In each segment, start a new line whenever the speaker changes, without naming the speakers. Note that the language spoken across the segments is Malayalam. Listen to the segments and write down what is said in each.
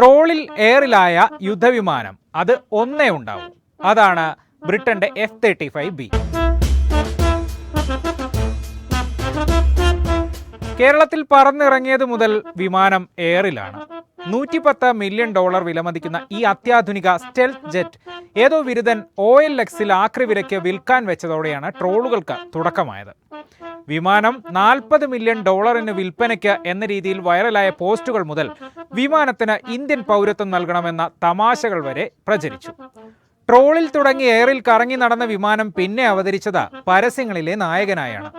ട്രോളിൽ എയറിലായ യുദ്ധവിമാനം അത് ഒന്നേ ഉണ്ടാവും. അതാണ് ബ്രിട്ടന്റെ എഫ് തേർട്ടി ഫൈവ് ബി കേരളത്തിൽ പറന്നിറങ്ങിയത് മുതൽ വിമാനം എയറിലാണ്. നൂറ്റിപ്പത്ത് മില്യൺ ഡോളർ വിലമതിക്കുന്ന ഈ അത്യാധുനിക സ്റ്റെൽത്ത് ജെറ്റ് ഏതോ ബിരുദൻ ഒ എൽ എക്സിൽ ആക്രി വിലയ്ക്ക് വിൽക്കാൻ വെച്ചതോടെയാണ് ട്രോളുകൾക്ക് തുടക്കമായത്. വിമാനം നാൽപ്പത് മില്യൺ ഡോളറിന് വിൽപ്പനയ്ക്ക് എന്ന രീതിയിൽ വൈറലായ പോസ്റ്റുകൾ മുതൽ വിമാനത്തിന് ഇന്ത്യൻ പൗരത്വം നൽകണമെന്ന തമാശകൾ വരെ പ്രചരിച്ചു. ട്രോളിൽ തുടങ്ങി എയറിൽ കറങ്ങി നടന്ന വിമാനം പിന്നെ അവതരിച്ചത് പരസ്യങ്ങളിലെ നായകനായാണ്.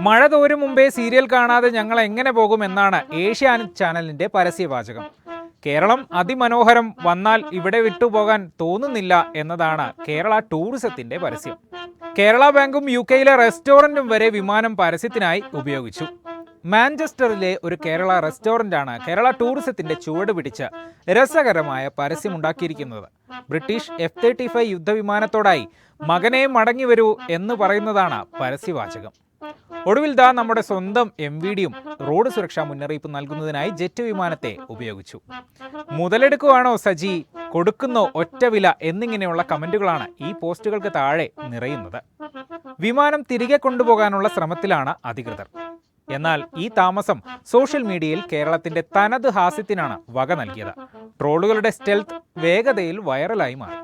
മഴ തോരും മുമ്പേ സീരിയൽ കാണാതെ ഞങ്ങൾ എങ്ങനെ പോകും എന്നാണ് ഏഷ്യാനെറ്റ് ചാനലിന്റെ പരസ്യവാചകം. കേരളം അതിമനോഹരം വന്നാൽ ഇവിടെ വിട്ടുപോകാൻ തോന്നുന്നില്ല എന്നതാണ് കേരള ടൂറിസത്തിന്റെ പരസ്യം. കേരള ബാങ്കും യു കെയിലെ റെസ്റ്റോറന്റും വരെ വിമാനം പരസ്യത്തിനായി ഉപയോഗിച്ചു. മാഞ്ചസ്റ്ററിലെ ഒരു കേരള റെസ്റ്റോറന്റാണ് കേരള ടൂറിസത്തിന്റെ ചുവട് പിടിച്ച് രസകരമായ പരസ്യമുണ്ടാക്കിയിരിക്കുന്നത്. ബ്രിട്ടീഷ് എഫ് തേർട്ടി ഫൈവ് യുദ്ധവിമാനത്തോടായി മകനെ മടങ്ങി വരൂ എന്ന് പറയുന്നതാണ് പരസ്യവാചകം. ഒടുവിൽ ദാ നമ്മുടെ സ്വന്തം എം വി ഡിയും റോഡ് സുരക്ഷാ മുന്നറിയിപ്പ് നൽകുന്നതിനായി ജെറ്റ് വിമാനത്തെ ഉപയോഗിച്ചു. മുതലെടുക്കുവാണോ സജി? കൊടുക്കുന്നോ ഒറ്റ വില എന്നിങ്ങനെയുള്ള കമന്റുകളാണ് ഈ പോസ്റ്റുകൾക്ക് താഴെ നിറയുന്നത്. വിമാനം തിരികെ കൊണ്ടുപോകാനുള്ള ശ്രമത്തിലാണ് അധികൃതർ. എന്നാൽ ഈ താമസം സോഷ്യൽ മീഡിയയിൽ കേരളത്തിന്റെ തനത് ഹാസ്യത്തിനാണ് വക നൽകിയത്. ട്രോളുകളുടെ സ്റ്റെൽത്ത് വേഗതയിൽ വൈറലായി മാറി.